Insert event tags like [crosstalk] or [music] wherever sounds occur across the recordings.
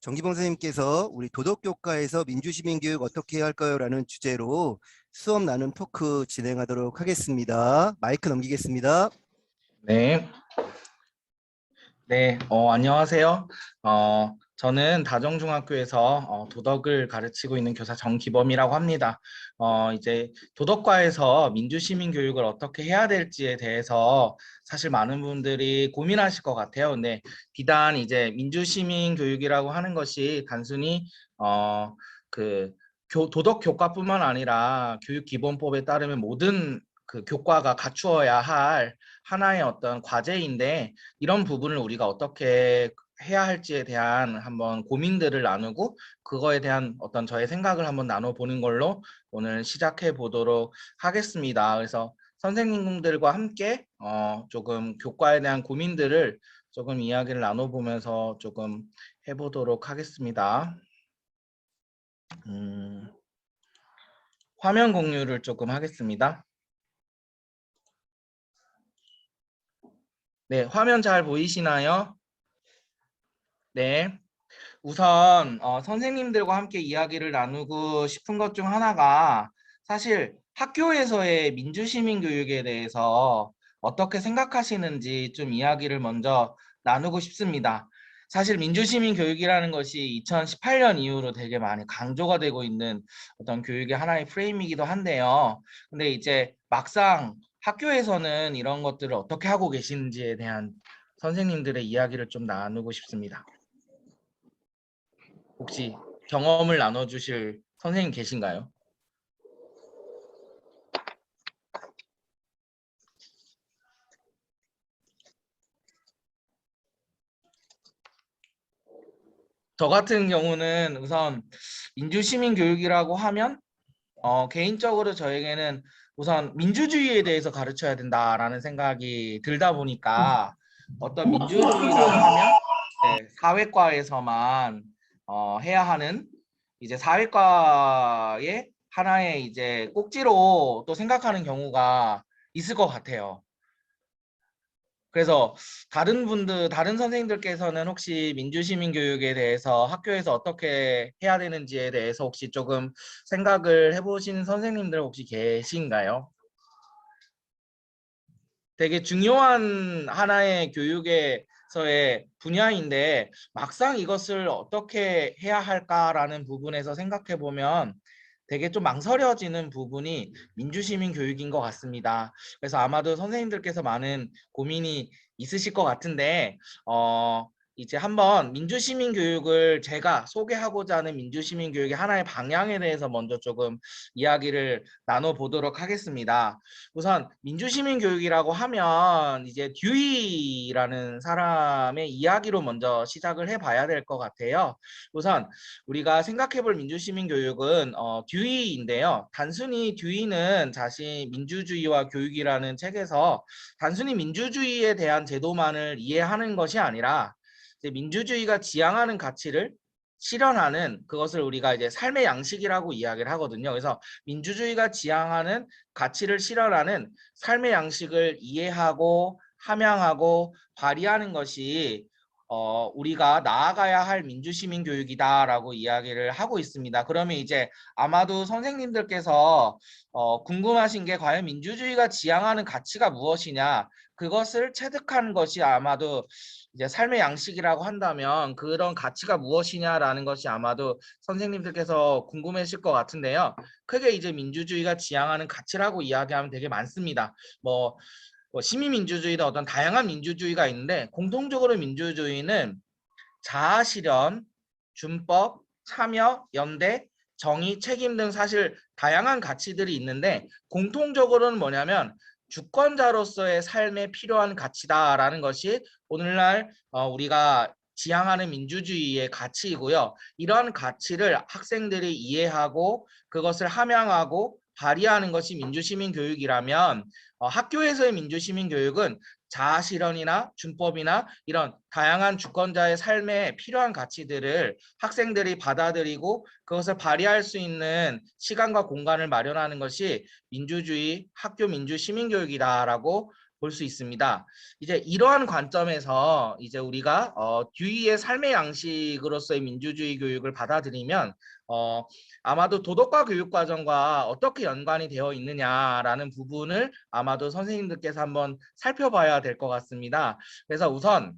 정기봉 선생님께서 우리 도덕교과에서 민주시민교육 어떻게 해야 할까요? 라는 주제로 수업 나눔 토크 진행하도록 하겠습니다. 마이크 넘기겠습니다. 네. 네, 어, 안녕하세요. 어, 저는 다정중학교에서 어, 도덕을 가르치고 있는 교사 정기범이라고 합니다. 어, 이제 도덕과에서 민주시민 교육을 어떻게 해야 될지에 대해서 사실 많은 분들이 고민하실 것 같아요. 근데 비단 이제 민주시민 교육이라고 하는 것이 단순히 어, 그 교, 도덕 교과뿐만 아니라 교육 기본법에 따르면 모든 그 교과가 갖추어야 할 하나의 어떤 과제인데 이런 부분을 우리가 어떻게 해야 할지에 대한 한번 고민들을 나누고 그거에 대한 어떤 저의 생각을 한번 나눠보는 걸로 오늘 시작해 보도록 하겠습니다. 그래서 선생님들과 함께 어 조금 교과에 대한 고민들을 조금 이야기를 나눠보면서 조금 해보도록 하겠습니다. 음, 화면 공유를 조금 하겠습니다. 네, 화면 잘 보이시나요? 네. 우선 어, 선생님들과 함께 이야기를 나누고 싶은 것 중 하나가 사실 학교에서의 민주시민 교육에 대해서 어떻게 생각하시는지 좀 이야기를 먼저 나누고 싶습니다. 사실 민주시민 교육이라는 것이 2018년 이후로 되게 많이 강조가 되고 있는 어떤 교육의 하나의 프레임이기도 한데요. 근데 이제 막상 학교에서는 이런 것들을 어떻게 하고 계시는지에 대한 선생님들의 이야기를 좀 나누고 싶습니다. 혹시 경험을 나눠주실 선생님 계신가요? 저 같은 경우는 우선 민주시민 교육이라고 하면 어, 개인적으로 저에게는 우선 민주주의에 대해서 가르쳐야 된다라는 생각이 들다 보니까 어떤 민주주의라고 하면 네, 사회과에서만 어, 해야 하는 이제 사회과의 하나의 이제 꼭지로 또 생각하는 경우가 있을 것 같아요. 그래서 다른 분들, 다른 선생님들께서는 혹시 민주시민 교육에 대해서 학교에서 어떻게 해야 되는지에 대해서 혹시 조금 생각을 해보신 선생님들 혹시 계신가요? 되게 중요한 하나의 교육에 서의 분야인데 막상 이것을 어떻게 해야 할까라는 부분에서 생각해 보면 되게 좀 망설여지는 부분이 민주시민 교육인 것 같습니다. 그래서 아마도 선생님들께서 많은 고민이 있으실 것 같은데 어, 이제 한번 민주시민 교육을 제가 소개하고자 하는 민주시민 교육의 하나의 방향에 대해서 먼저 조금 이야기를 나눠보도록 하겠습니다. 우선 민주시민 교육이라고 하면 이제 듀이라는 사람의 이야기로 먼저 시작을 해봐야 될 것 같아요. 우선 우리가 생각해볼 민주시민 교육은 어, 듀이인데요. 단순히 듀이는 자신 민주주의와 교육이라는 책에서 단순히 민주주의에 대한 제도만을 이해하는 것이 아니라 민주주의가 지향하는 가치를 실현하는 그것을 우리가 이제 삶의 양식이라고 이야기를 하거든요. 그래서 민주주의가 지향하는 가치를 실현하는 삶의 양식을 이해하고 함양하고 발휘하는 것이 어, 우리가 나아가야 할 민주시민 교육이다라고 이야기를 하고 있습니다. 그러면 이제 아마도 선생님들께서 어, 궁금하신 게 과연 민주주의가 지향하는 가치가 무엇이냐 그것을 체득하는 것이 아마도 이제 삶의 양식이라고 한다면 그런 가치가 무엇이냐라는 것이 아마도 선생님들께서 궁금해하실 것 같은데요. 크게 이제 민주주의가 지향하는 가치라고 이야기하면 되게 많습니다. 뭐, 뭐 시민민주주의나 어떤 다양한 민주주의가 있는데 공통적으로 민주주의는 자아 실현, 준법, 참여, 연대, 정의, 책임 등 사실 다양한 가치들이 있는데 공통적으로는 뭐냐면 주권자로서의 삶에 필요한 가치다라는 것이 오늘날 어, 우리가 지향하는 민주주의의 가치이고요. 이러한 가치를 학생들이 이해하고 그것을 함양하고 발휘하는 것이 민주시민 교육이라면 어, 학교에서의 민주시민 교육은 자아실현이나 준법이나 이런 다양한 주권자의 삶에 필요한 가치들을 학생들이 받아들이고 그것을 발휘할 수 있는 시간과 공간을 마련하는 것이 민주주의 학교 민주 시민교육이다라고 볼 수 있습니다. 이제 이러한 관점에서 이제 우리가 어, 듀이의 삶의 양식으로서의 민주주의 교육을 받아들이면 어, 아마도 도덕과 교육 과정과 어떻게 연관이 되어 있느냐라는 부분을 아마도 선생님들께서 한번 살펴봐야 될 것 같습니다. 그래서 우선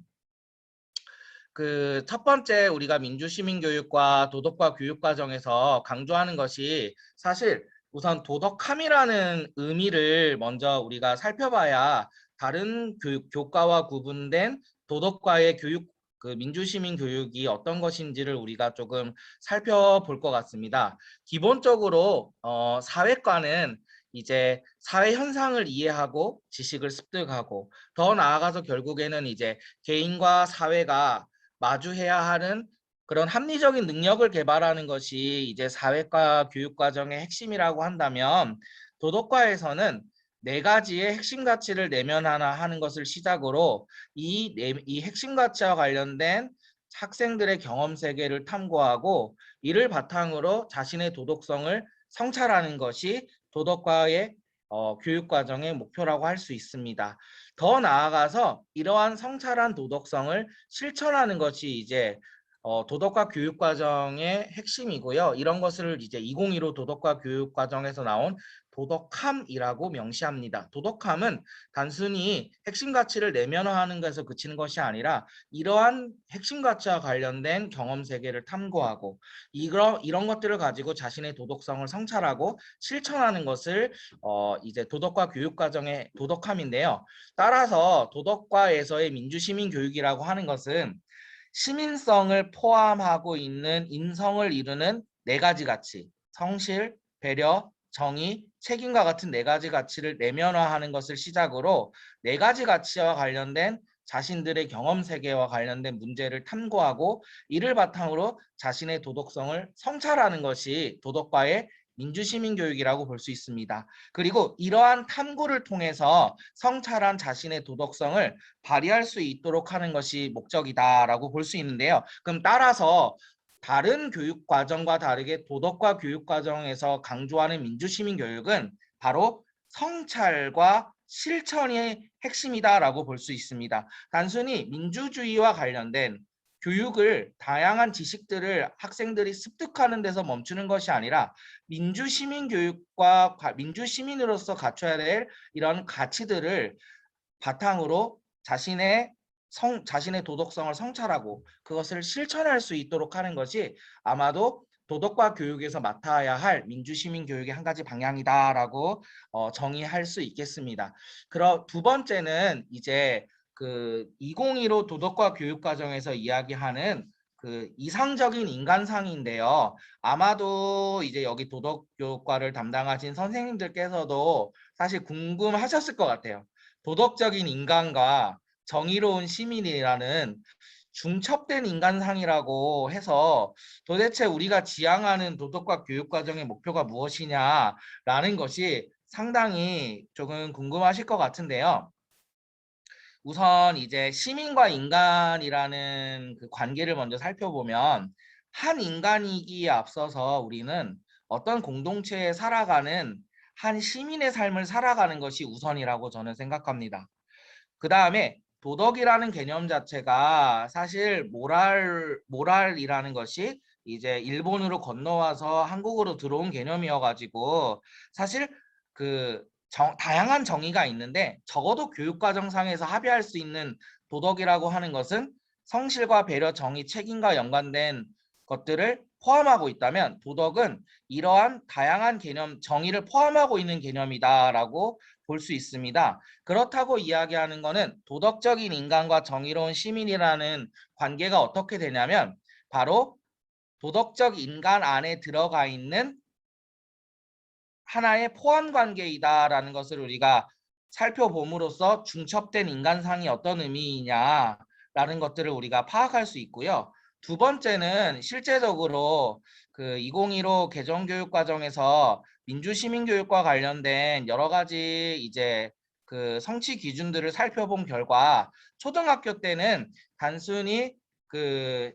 그첫 번째 우리가 민주 시민 교육과 도덕과 교육 과정에서 강조하는 것이 사실 우선 도덕함이라는 의미를 먼저 우리가 살펴봐야 다른 교육 교과와 구분된 도덕과의 교육 그 민주 시민 교육이 어떤 것인지를 우리가 조금 살펴볼 것 같습니다. 기본적으로 어, 사회과는 이제 사회 현상을 이해하고 지식을 습득하고 더 나아가서 결국에는 이제 개인과 사회가 마주해야 하는 그런 합리적인 능력을 개발하는 것이 이제 사회과 교육 과정의 핵심이라고 한다면 도덕과에서는 네 가지의 핵심 가치를 내면하나 하는 것을 시작으로 이, 네- 이 핵심 가치와 관련된 학생들의 경험 세계를 탐구하고 이를 바탕으로 자신의 도덕성을 성찰하는 것이 도덕과의 어, 교육 과정의 목표라고 할 수 있습니다. 더 나아가서 이러한 성찰한 도덕성을 실천하는 것이 이제 어, 도덕과 교육 과정의 핵심이고요. 이런 것을 이제 2015 도덕과 교육 과정에서 나온 도덕함이라고 명시합니다. 도덕함은 단순히 핵심 가치를 내면화하는 것에서 그치는 것이 아니라 이러한 핵심 가치와 관련된 경험 세계를 탐구하고 이런 이런 것들을 가지고 자신의 도덕성을 성찰하고 실천하는 것을 어, 이제 도덕과 교육 과정의 도덕함인데요. 따라서 도덕과에서의 민주시민 교육이라고 하는 것은 시민성을 포함하고 있는 인성을 이루는 네 가지 가치, 성실, 배려, 정의, 책임과 같은 네 가지 가치를 내면화하는 것을 시작으로 네 가지 가치와 관련된 자신들의 경험 세계와 관련된 문제를 탐구하고 이를 바탕으로 자신의 도덕성을 성찰하는 것이 도덕과의 민주시민 교육이라고 볼 수 있습니다. 그리고 이러한 탐구를 통해서 성찰한 자신의 도덕성을 발휘할 수 있도록 하는 것이 목적이다라고 볼 수 있는데요. 그럼 따라서 다른 교육 과정과 다르게 도덕과 교육 과정에서 강조하는 민주시민 교육은 바로 성찰과 실천이 핵심이다라고 볼 수 있습니다. 단순히 민주주의와 관련된 교육을 다양한 지식들을 학생들이 습득하는 데서 멈추는 것이 아니라 민주 시민 교육과 과- 민주 시민으로서 갖춰야 될 이런 가치들을 바탕으로 자신의 성 자신의 도덕성을 성찰하고 그것을 실천할 수 있도록 하는 것이 아마도 도덕과 교육에서 맡아야 할 민주 시민 교육의 한 가지 방향이다라고 어, 정의할 수 있겠습니다. 그럼 두 번째는 이제 그 2015 도덕과 교육 과정에서 이야기하는 그 이상적인 인간상인데요. 아마도 이제 여기 도덕교육과를 담당하신 선생님들께서도 사실 궁금하셨을 것 같아요. 도덕적인 인간과 정의로운 시민이라는 중첩된 인간상이라고 해서 도대체 우리가 지향하는 도덕과 교육 과정의 목표가 무엇이냐라는 것이 상당히 조금 궁금하실 것 같은데요. 우선 이제 시민과 인간이라는 그 관계를 먼저 살펴보면 한 인간이기에 앞서서 우리는 어떤 공동체에 살아가는 한 시민의 삶을 살아가는 것이 우선이라고 저는 생각합니다. 그 다음에 도덕이라는 개념 자체가 사실 모랄, 모랄이라는 것이 이제 일본으로 건너와서 한국으로 들어온 개념이어가지고 사실 그 정- 다양한 정의가 있는데 적어도 교육과정상에서 합의할 수 있는 도덕이라고 하는 것은 성실과 배려, 정의, 책임과 연관된 것들을 포함하고 있다면 도덕은 이러한 다양한 개념, 정의를 포함하고 있는 개념이다라고 볼 수 있습니다. 그렇다고 이야기하는 것은 도덕적인 인간과 정의로운 시민이라는 관계가 어떻게 되냐면 바로 도덕적 인간 안에 들어가 있는 하나의 포함 관계이다라는 것을 우리가 살펴봄으로써 중첩된 인간상이 어떤 의미이냐라는 것들을 우리가 파악할 수 있고요. 두 번째는 실제적으로 그 2015 개정 교육 과정에서 민주 시민 교육과 관련된 여러 가지 이제 그 성취 기준들을 살펴본 결과 초등학교 때는 단순히 그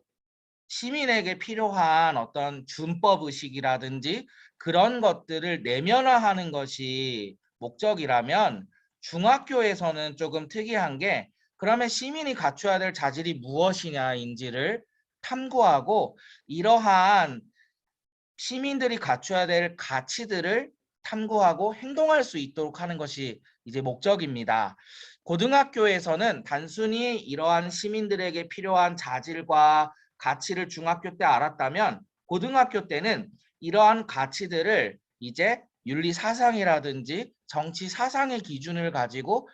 시민에게 필요한 어떤 준법 의식이라든지 그런 것들을 내면화하는 것이 목적이라면 중학교에서는 조금 특이한 게 그러면 시민이 갖춰야 될 자질이 무엇이냐인지를 탐구하고 이러한 시민들이 갖춰야 될 가치들을 탐구하고 행동할 수 있도록 하는 것이 이제 목적입니다. 고등학교에서는 단순히 이러한 시민들에게 필요한 자질과 가치를 중학교 때 알았다면 고등학교 때는 이러한 가치들을 이제 윤리 사상이라든지 정치 사상의 기준을 가지고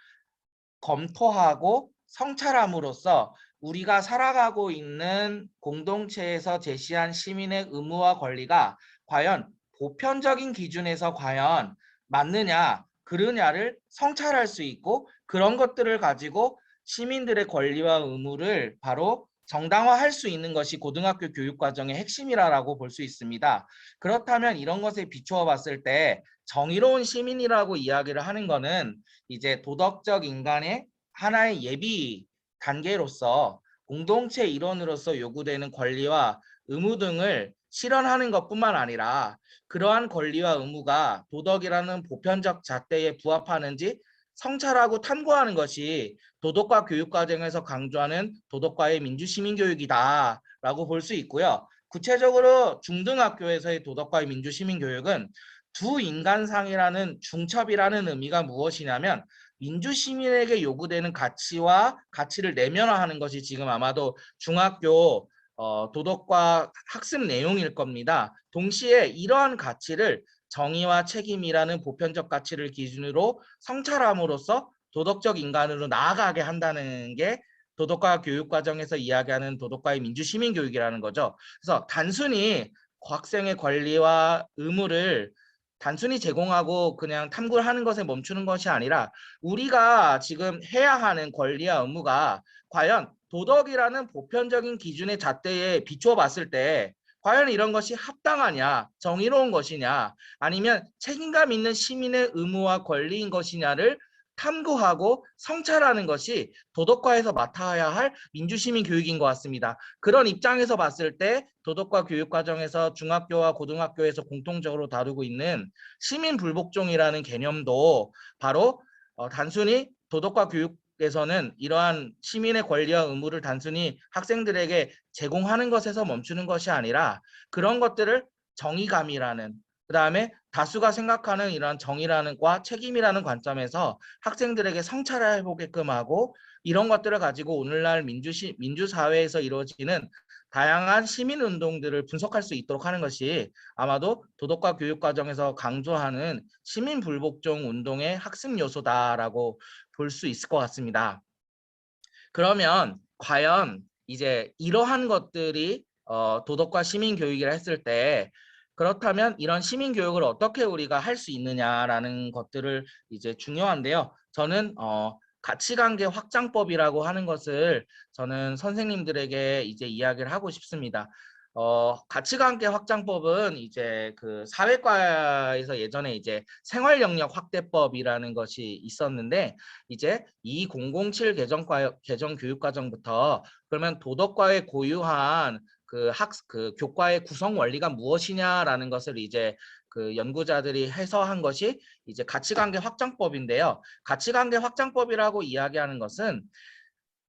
검토하고 성찰함으로써 우리가 살아가고 있는 공동체에서 제시한 시민의 의무와 권리가 과연 보편적인 기준에서 과연 맞느냐 그르냐를 성찰할 수 있고 그런 것들을 가지고 시민들의 권리와 의무를 바로 정당화할 수 있는 것이 고등학교 교육 과정의 핵심이라고 볼 수 있습니다. 그렇다면 이런 것에 비추어 봤을 때 정의로운 시민이라고 이야기를 하는 것은 이제 도덕적 인간의 하나의 예비 단계로서 공동체 일원으로서 요구되는 권리와 의무 등을 실현하는 것뿐만 아니라 그러한 권리와 의무가 도덕이라는 보편적 잣대에 부합하는지 성찰하고 탐구하는 것이 도덕과 교육 과정에서 강조하는 도덕과의 민주시민 교육이다 라고 볼 수 있고요. 구체적으로 중등학교에서의 도덕과의 민주시민 교육은 두 인간상이라는 중첩이라는 의미가 무엇이냐면 민주시민에게 요구되는 가치와 가치를 내면화하는 것이 지금 아마도 중학교 어, 도덕과 학습 내용일 겁니다. 동시에 이러한 가치를 정의와 책임이라는 보편적 가치를 기준으로 성찰함으로써 도덕적 인간으로 나아가게 한다는 게 도덕과 교육 과정에서 이야기하는 도덕과의 민주시민 교육이라는 거죠. 그래서 단순히 학생의 권리와 의무를 단순히 제공하고 그냥 탐구를 하는 것에 멈추는 것이 아니라 우리가 지금 해야 하는 권리와 의무가 과연 도덕이라는 보편적인 기준의 잣대에 비추어 봤을 때 과연 이런 것이 합당하냐, 정의로운 것이냐, 아니면 책임감 있는 시민의 의무와 권리인 것이냐를 탐구하고 성찰하는 것이 도덕과에서 맡아야 할 민주시민 교육인 것 같습니다. 그런 입장에서 봤을 때 도덕과 교육 과정에서 중학교와 고등학교에서 공통적으로 다루고 있는 시민 불복종이라는 개념도 바로 어, 단순히 도덕과 교육 에서는 이러한 시민의 권리와 의무를 단순히 학생들에게 제공하는 것에서 멈추는 것이 아니라 그런 것들을 정의감이라는 그 다음에 다수가 생각하는 이러한 정의라는 과 책임이라는 관점에서 학생들에게 성찰을 해보게끔 하고 이런 것들을 가지고 오늘날 민주시, 민주사회에서 이루어지는 다양한 시민운동들을 분석할 수 있도록 하는 것이 아마도 도덕과 교육 과정에서 강조하는 시민 불복종 운동의 학습 요소다라고 볼 수 있을 것 같습니다. 그러면 과연 이제 이러한 것들이 어, 도덕과 시민 교육이라 했을 때 그렇다면 이런 시민 교육을 어떻게 우리가 할 수 있느냐라는 것들을 이제 중요한데요. 저는 어, 가치관계 확장법이라고 하는 것을 저는 선생님들에게 이제 이야기를 하고 싶습니다. 어, 가치관계 확장법은 이제 그 사회과에서 예전에 이제 생활 영역 확대법이라는 것이 있었는데 이제 2007 개정과 개정 교육 과정부터 그러면 도덕과에 고유한 그 학 그 교과의 구성 원리가 무엇이냐라는 것을 이제 그 연구자들이 해서한 것이 이제 가치관계 확장법인데요. 가치관계 확장법이라고 이야기하는 것은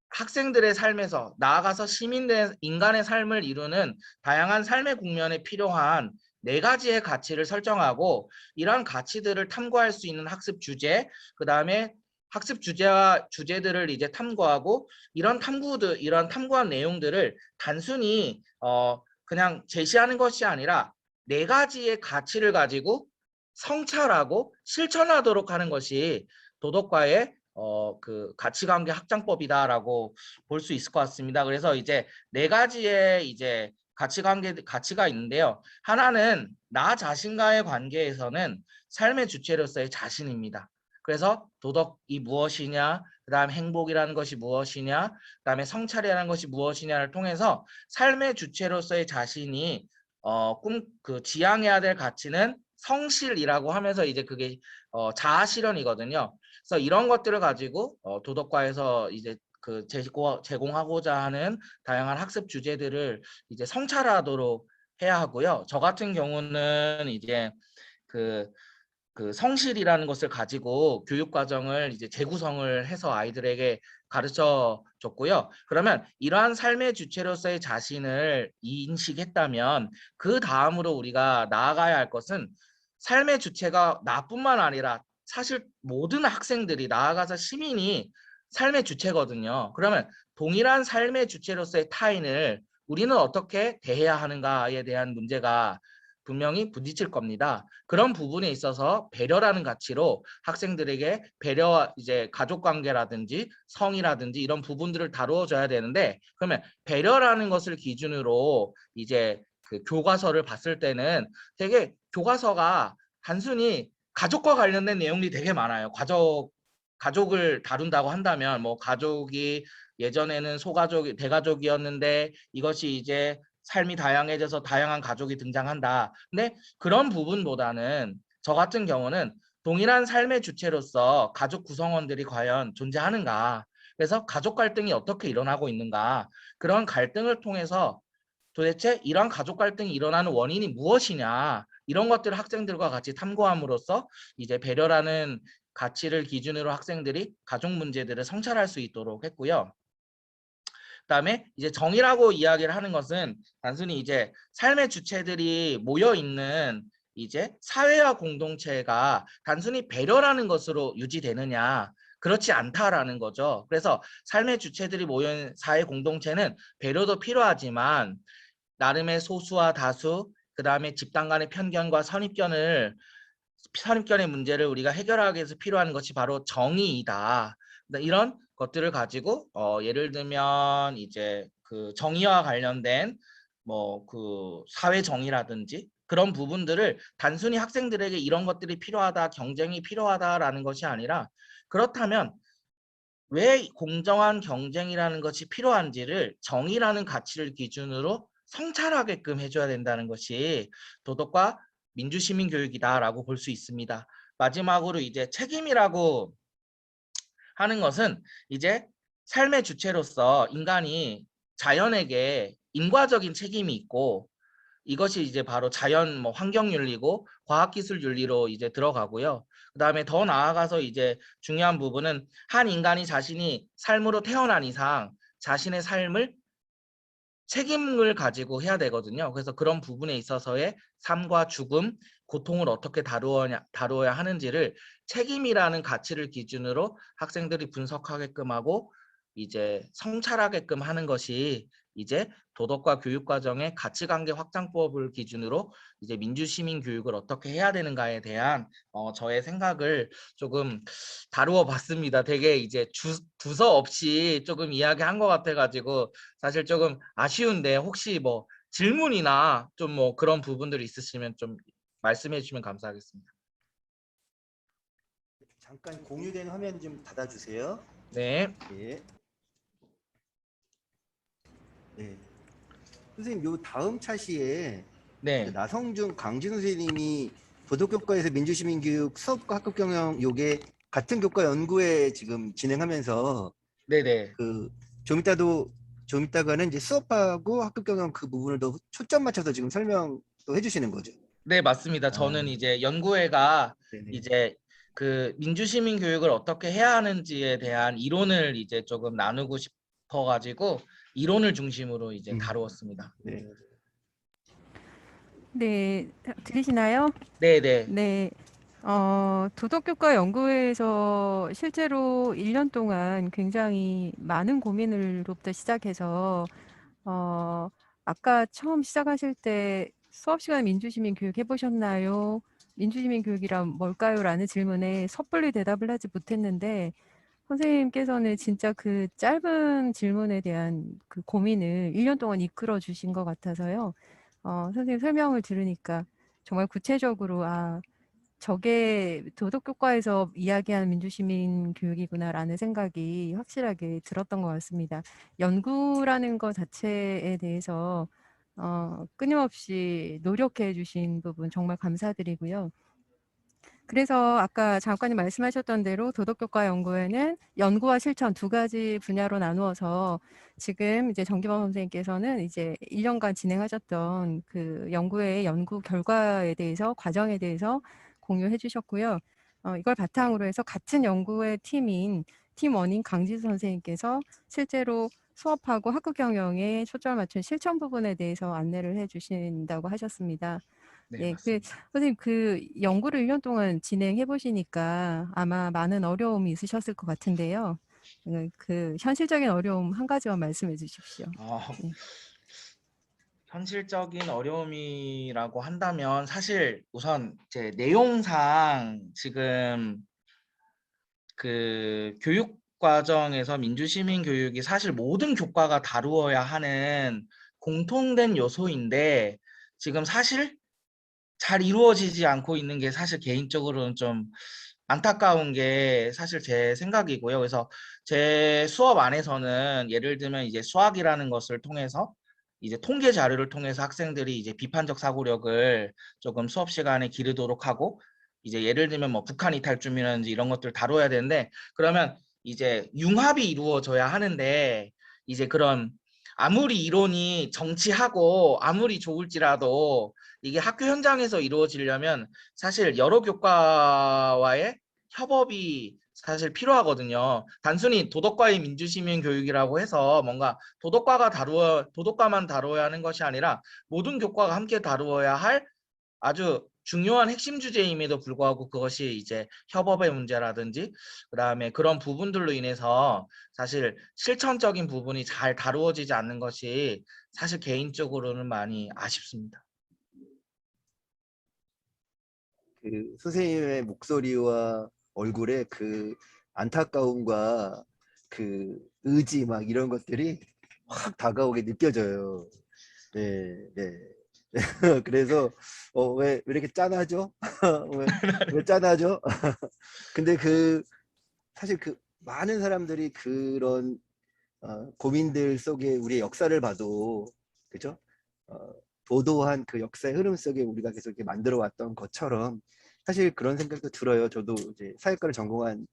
학생들의 삶에서 나아가서 시민의 인간의 삶을 이루는 다양한 삶의 국면에 필요한 네 가지의 가치를 설정하고 이러한 가치들을 탐구할 수 있는 학습 주제, 그 다음에 학습 주제와 주제들을 이제 탐구하고 이런 탐구들 이런 탐구한 내용들을 단순히 어 그냥 제시하는 것이 아니라 네 가지의 가치를 가지고 성찰하고 실천하도록 하는 것이 도덕과의 어 그 가치관계 확장법이다라고 볼 수 있을 것 같습니다. 그래서 이제 네 가지의 이제 가치관계 가치가 있는데요. 하나는 나 자신과의 관계에서는 삶의 주체로서의 자신입니다. 그래서 도덕이 무엇이냐, 그 다음 행복이라는 것이 무엇이냐, 그 다음에 성찰이라는 것이 무엇이냐를 통해서 삶의 주체로서의 자신이 어, 꿈, 그 지향해야 될 가치는 성실이라고 하면서 이제 그게 어, 자아 실현이거든요. 그래서 이런 것들을 가지고 어, 도덕과에서 이제 그 제공, 제공하고자 하는 다양한 학습 주제들을 이제 성찰하도록 해야 하고요. 저 같은 경우는 이제 그 그 성실이라는 것을 가지고 교육 과정을 이제 재구성을 해서 아이들에게 가르쳐 줬고요. 그러면 이러한 삶의 주체로서의 자신을 인식했다면 그 다음으로 우리가 나아가야 할 것은 삶의 주체가 나뿐만 아니라 사실 모든 학생들이 나아가서 시민이 삶의 주체거든요. 그러면 동일한 삶의 주체로서의 타인을 우리는 어떻게 대해야 하는가에 대한 문제가 분명히 부딪힐 겁니다. 그런 부분에 있어서 배려라는 가치로 학생들에게 배려 이제 가족 관계라든지 성이라든지 이런 부분들을 다루어 줘야 되는데 그러면 배려라는 것을 기준으로 이제 그 교과서를 봤을 때는 되게 교과서가 단순히 가족과 관련된 내용이 되게 많아요. 가족 가족을 다룬다고 한다면 뭐 가족이 예전에는 소가족, 대가족이었는데 이것이 이제 삶이 다양해져서 다양한 가족이 등장한다. 근데 그런 부분보다는 저 같은 경우는 동일한 삶의 주체로서 가족 구성원들이 과연 존재하는가? 그래서 가족 갈등이 어떻게 일어나고 있는가? 그런 갈등을 통해서 도대체 이러한 가족 갈등이 일어나는 원인이 무엇이냐? 이런 것들을 학생들과 같이 탐구함으로써 이제 배려라는 가치를 기준으로 학생들이 가족 문제들을 성찰할 수 있도록 했고요. 그다음에 이제 정의라고 이야기를 하는 것은 단순히 이제 삶의 주체들이 모여 있는 이제 사회와 공동체가 단순히 배려라는 것으로 유지되느냐 그렇지 않다라는 거죠. 그래서 삶의 주체들이 모여 있는 사회 공동체는 배려도 필요하지만 나름의 소수와 다수 그 다음에 집단 간의 편견과 선입견을 선입견의 문제를 우리가 해결하기 위해서 필요한 것이 바로 정의이다. 이런 것들을 가지고 어, 예를 들면 이제 그 정의와 관련된 뭐 그 사회 정의라든지 그런 부분들을 단순히 학생들에게 이런 것들이 필요하다, 경쟁이 필요하다라는 것이 아니라 그렇다면 왜 공정한 경쟁이라는 것이 필요한지를 정의라는 가치를 기준으로 성찰하게끔 해줘야 된다는 것이 도덕과 민주시민 교육이다라고 볼 수 있습니다. 마지막으로 이제 책임이라고 하는 것은 이제 삶의 주체로서 인간이 자연에게 인과적인 책임이 있고 이것이 이제 바로 자연 뭐 환경 윤리고 과학 기술 윤리로 이제 들어가고요. 그다음에 더 나아가서 이제 중요한 부분은 한 인간이 자신이 삶으로 태어난 이상 자신의 삶을 책임을 가지고 해야 되거든요. 그래서 그런 부분에 있어서의 삶과 죽음, 고통을 어떻게 다루어야, 다루어야 하는지를 책임이라는 가치를 기준으로 학생들이 분석하게끔 하고 이제 성찰하게끔 하는 것이 이제 도덕과 교육 과정의 가치관계 확장법을 기준으로 이제 민주시민 교육을 어떻게 해야 되는가에 대한 어, 저의 생각을 조금 다루어 봤습니다. 되게 이제 주, 두서 없이 조금 이야기한 것 같아가지고 사실 조금 아쉬운데 혹시 뭐 질문이나 좀 뭐 그런 부분들이 있으시면 좀 말씀해 주시면 감사하겠습니다. 잠깐 공유된 화면 좀 닫아주세요. 네. 예. 네. 선생님, 요 다음 차시에 네. 나성준, 강진우 선생님이 도덕교과에서 민주시민교육 수업과 학급 경영 요게 같은 교과 연구에 지금 진행하면서 네네. 그좀 이따도 좀 이따가는 이제 수업하고 학급 경영 그 부분을 더 초점 맞춰서 지금 설명도 해주시는 거죠. 네, 맞습니다. 저는 아. 이제 연구회가 네네. 이제 그 민주시민 교육을 어떻게 해야 하는지에 대한 이론을 이제 조금 나누고 싶어 가지고 이론을 중심으로 이제 음. 다루었습니다. 네. 네, 들리시나요? 네, 네. 네. 어, 도덕교과 연구회에서 실제로 1년 동안 굉장히 많은 고민으로부터 시작해서 어, 아까 처음 시작하실 때 수업 시간에 민주시민 교육 해보셨나요? 민주시민 교육이란 뭘까요? 라는 질문에 섣불리 대답을 하지 못했는데 선생님께서는 진짜 그 짧은 질문에 대한 그 고민을 1년 동안 이끌어 주신 것 같아서요. 어, 선생님 설명을 들으니까 정말 구체적으로 아, 저게 도덕교과에서 이야기하는 민주시민 교육이구나라는 생각이 확실하게 들었던 것 같습니다. 연구라는 것 자체에 대해서 어, 끊임없이 노력해 주신 부분 정말 감사드리고요. 그래서 아까 장관님 말씀하셨던 대로 도덕교과 연구회는 연구와 실천 두 가지 분야로 나누어서 지금 이제 정기범 선생님께서는 이제 1년간 진행하셨던 그 연구회의 연구 결과에 대해서 과정에 대해서 공유해 주셨고요. 어, 이걸 바탕으로 해서 같은 연구의 팀인 팀원인 강지수 선생님께서 실제로 수업하고 학교 경영에 초점을 맞춘 실천 부분에 대해서 안내를 해 주신다고 하셨습니다. 네, 예, 그. 선생님 그 연구를 1년 동안 진행해 보시니까 아마 많은 어려움이 있으셨을 것 같은데요. 그, 그 현실적인 어려움 한 가지만 말씀해 주십시오. 어, 네. 현실적인 어려움이라고 한다면 사실 우선 제 내용상 지금 그 교육 과정에서 민주시민 교육이 사실 모든 교과가 다루어야 하는 공통된 요소인데 지금 사실 잘 이루어지지 않고 있는 게 사실 개인적으로는 좀 안타까운 게 사실 제 생각이고요. 그래서 제 수업 안에서는 예를 들면 이제 수학이라는 것을 통해서 이제 통계 자료를 통해서 학생들이 이제 비판적 사고력을 조금 수업 시간에 기르도록 하고 이제 예를 들면 뭐 북한 이탈주민이라든지 이런 것들 다뤄야 되는데 그러면 이제 융합이 이루어져야 하는데 이제 그런 아무리 이론이 정치하고 아무리 좋을지라도 이게 학교 현장에서 이루어지려면 사실 여러 교과와의 협업이 사실 필요하거든요. 단순히 도덕과의 민주시민 교육이라고 해서 뭔가 도덕과가 다루어 도덕과만 다루어야 하는 것이 아니라 모든 교과가 함께 다루어야 할 아주 중요한 핵심 주제임에도 불구하고 그것이 이제 협업의 문제라든지 그다음에 그런 부분들로 인해서 사실 실천적인 부분이 잘 다루어지지 않는 것이 사실 개인적으로는 많이 아쉽습니다. 그 선생님의 목소리와 얼굴에 그 안타까움과 그 의지 막 이런 것들이 확 다가오게 느껴져요. 네, 네. [laughs] 그래서 어, 왜, 왜 이렇게 짠하죠? [laughs] 왜, 왜 짠하죠? [laughs] 근데 그 사실 그 많은 사람들이 그런 어, 고민들 속에 우리의 역사를 봐도 그죠? 어, 도도한 그 역사의 흐름 속에 우리가 계속 이렇게 만들어 왔던 것처럼 사실 그런 생각도 들어요. 저도 이제 사회과를 전공한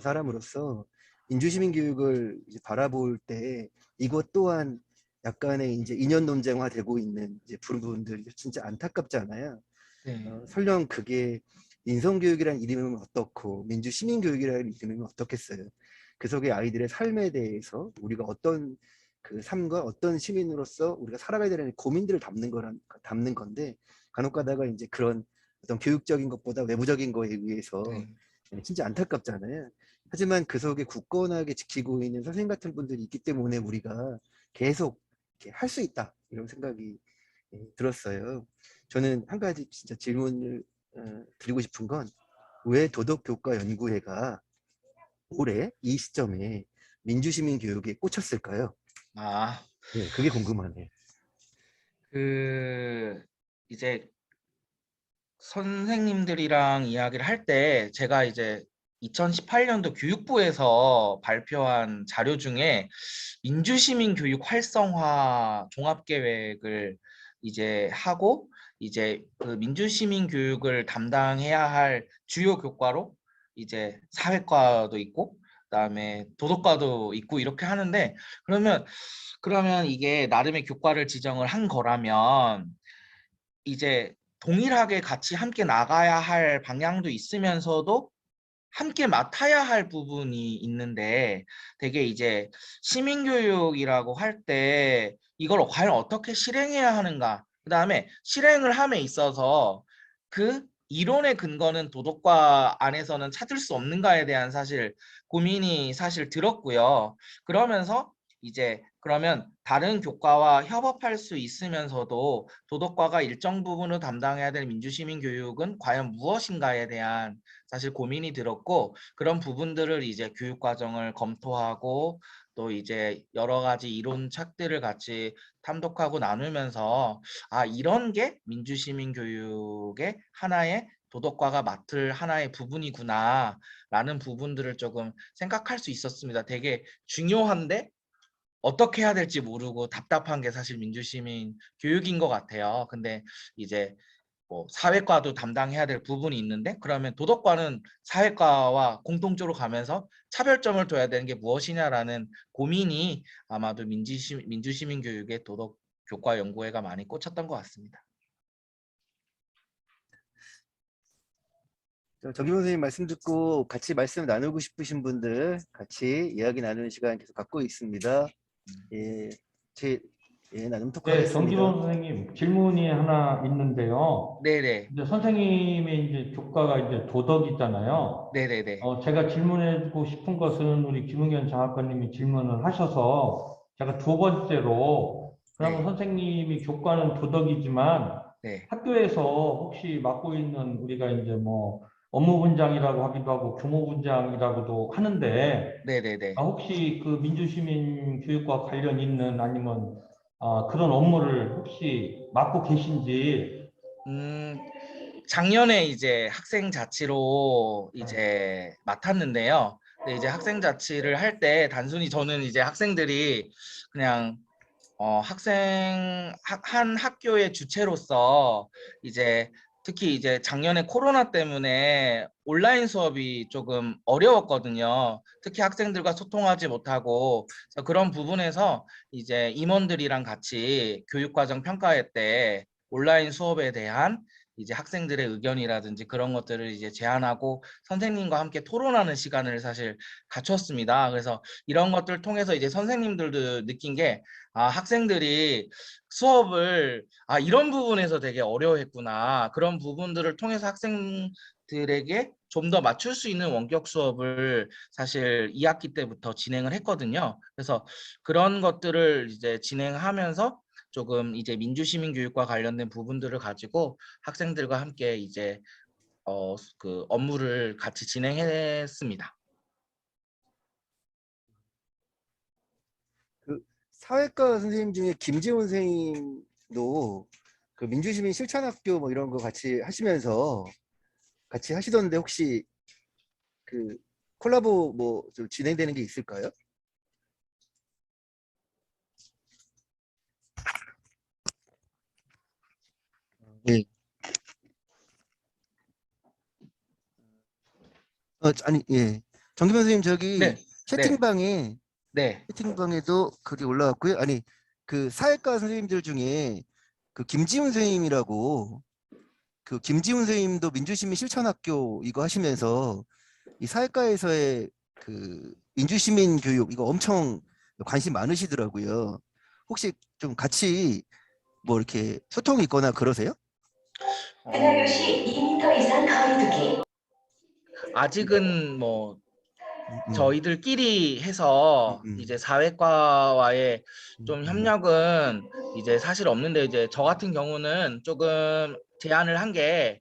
사람으로서 민주시민 교육을 바라볼 때 이것 또한 약간의 이제 이념 논쟁화되고 있는 이제 부분들 진짜 안타깝잖아요. 네. 어, 설령 그게 인성교육이라는 이름이면 어떻고 민주시민교육이라는 이름이면 어떻겠어요. 그 속에 아이들의 삶에 대해서 우리가 어떤 그 삶과 어떤 시민으로서 우리가 살아가야 되는 고민들을 담는 거란 담는 건데 간혹 가다가 이제 그런 어떤 교육적인 것보다 외부적인 거에 의해서 네. 진짜 안타깝잖아요. 하지만 그 속에 굳건하게 지키고 있는 선생님 같은 분들이 있기 때문에 우리가 계속 할 수 있다 이런 생각이 예, 들었어요. 저는 한 가지 진짜 질문을 어, 드리고 싶은 건 왜 도덕교과연구회가 올해 이 시점에 민주시민 교육에 꽂혔을까요? 아, 네, 그게 궁금하네요. 그 이제 선생님들이랑 이야기를 할 때 제가 이제 2018년도 교육부에서 발표한 자료 중에 민주시민 교육 활성화 종합계획을 이제 하고 이제 그 민주시민 교육을 담당해야 할 주요 교과로 이제 사회과도 있고 그다음에 도덕과도 있고 이렇게 하는데 그러면 그러면 이게 나름의 교과를 지정을 한 거라면 이제 동일하게 같이 함께 나가야 할 방향도 있으면서도 함께 맡아야 할 부분이 있는데 되게 이제 시민교육이라고 할 때 이걸 과연 어떻게 실행해야 하는가 그 다음에 실행을 함에 있어서 그 이론의 근거는 도덕과 안에서는 찾을 수 없는가에 대한 사실 고민이 사실 들었고요. 그러면서 이제 그러면 다른 교과와 협업할 수 있으면서도 도덕과가 일정 부분을 담당해야 될 민주시민 교육은 과연 무엇인가에 대한 사실 고민이 들었고 그런 부분들을 이제 교육 과정을 검토하고 또 이제 여러 가지 이론 착들을 같이 탐독하고 나누면서 아 이런 게 민주시민 교육의 하나의 도덕과가 맡을 하나의 부분이구나라는 부분들을 조금 생각할 수 있었습니다. 되게 중요한데 어떻게 해야 될지 모르고 답답한 게 사실 민주시민 교육인 것 같아요. 근데 이제 뭐 사회과도 담당해야 될 부분이 있는데 그러면 도덕과는 사회과와 공통적으로 가면서 차별점을 둬야 되는 게 무엇이냐라는 고민이 아마도 민주시, 민주시민 교육의 도덕 교과 연구회가 많이 꽂혔던 것 같습니다. 저 정기범 선생님 말씀 듣고 같이 말씀 나누고 싶으신 분들 같이 이야기 나누는 시간 계속 갖고 있습니다. 예, 제 예, 토크 네, 하겠습니다. 정기범 선생님 질문이 하나 있는데요. 네네. 이제 선생님의 이제 교과가 이제 도덕이잖아요. 네네네. 어, 제가 질문해주고 싶은 것은 우리 김은현 장학관님이 질문을 하셔서 제가 두 번째로 그러면 네. 선생님이 교과는 도덕이지만 네. 학교에서 혹시 맡고 있는 우리가 이제 뭐 업무 분장이라고 하기도 하고 교무분장이라고도 하는데 네네네. 아, 혹시 그 민주시민 교육과 관련 있는 아니면 아, 그런 업무를 혹시 맡고 계신지 음, 작년에 이제 학생 자치로 이제 맡았는데요. 근데 이제 학생 자치를 할 때 단순히 저는 이제 학생들이 그냥 어, 학생 학- 한 학교의 주체로서 이제 특히 이제 작년에 코로나 때문에 온라인 수업이 조금 어려웠거든요. 특히 학생들과 소통하지 못하고 그런 부분에서 이제 임원들이랑 같이 교육과정 평가회 때 온라인 수업에 대한 이제 학생들의 의견이라든지 그런 것들을 이제 제안하고 선생님과 함께 토론하는 시간을 사실 갖췄습니다. 그래서 이런 것들을 통해서 이제 선생님들도 느낀 게 아, 학생들이 수업을 아, 이런 부분에서 되게 어려워했구나. 그런 부분들을 통해서 학생들에게 좀 더 맞출 수 있는 원격 수업을 사실 2학기 때부터 진행을 했거든요. 그래서 그런 것들을 이제 진행하면서 조금 이제 민주시민 교육과 관련된 부분들을 가지고 학생들과 함께 이제 어 그 업무를 같이 진행했습니다. 사회과 선생님 중에 김지훈 선생님도 그 민주시민 실천학교 뭐 이런 거 같이 하시면서 같이 하시던데 혹시 그 콜라보 뭐 좀 진행되는 게 있을까요? 네. 어, 아니 예. 정기현 선생님 저기 네, 채팅방에 네, 채팅방에도 글이 올라왔고요. 아니 그 사회과 선생님들 중에 그 김지훈 선생님이라고 그 김지훈 선생님도 민주시민 실천학교 이거 하시면서 이 사회과에서의 그 민주시민 교육 이거 엄청 관심 많으시더라고요. 혹시 좀 같이 뭐 이렇게 소통이 있거나 그러세요? 어, 그녀교시 2m 이상 거리 두기. 아직은 뭐 음, 저희들끼리 해서 음, 음. 이제 사회과와의 좀 음, 협력은 이제 사실 없는데 이제 저 같은 경우는 조금 제안을 한 게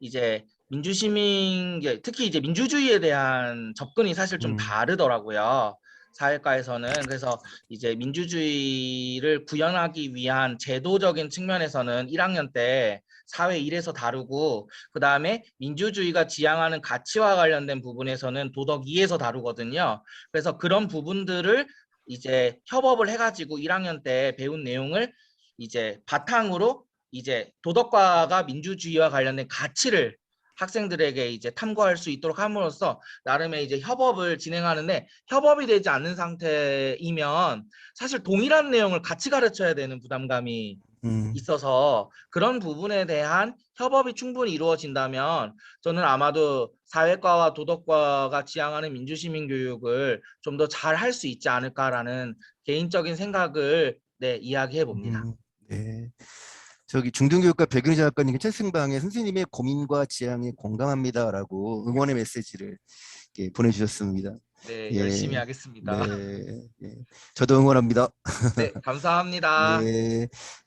이제 민주시민 특히 이제 민주주의에 대한 접근이 사실 좀 음. 다르더라고요. 사회과에서는 그래서 이제 민주주의를 구현하기 위한 제도적인 측면에서는 1학년 때 사회 1에서 다루고 그 다음에 민주주의가 지향하는 가치와 관련된 부분에서는 도덕 2에서 다루거든요. 그래서 그런 부분들을 이제 협업을 해가지고 1학년 때 배운 내용을 이제 바탕으로 이제 도덕과가 민주주의와 관련된 가치를 학생들에게 이제 탐구할 수 있도록 함으로써 나름의 이제 협업을 진행하는데 협업이 되지 않는 상태이면 사실 동일한 내용을 같이 가르쳐야 되는 부담감이 음. 있어서 그런 부분에 대한 협업이 충분히 이루어진다면 저는 아마도 사회과와 도덕과가 지향하는 민주시민 교육을 좀 더 잘 할 수 있지 않을까라는 개인적인 생각을 네 이야기해 봅니다. 음, 네. 저기 중등교육과 백윤희 작가님 채팅방에 선생님의 고민과 지향에 공감합니다라고 응원의 메시지를 이렇게 보내주셨습니다. 네 예. 열심히 하겠습니다. 네, 예. 저도 응원합니다. 네 감사합니다. 네.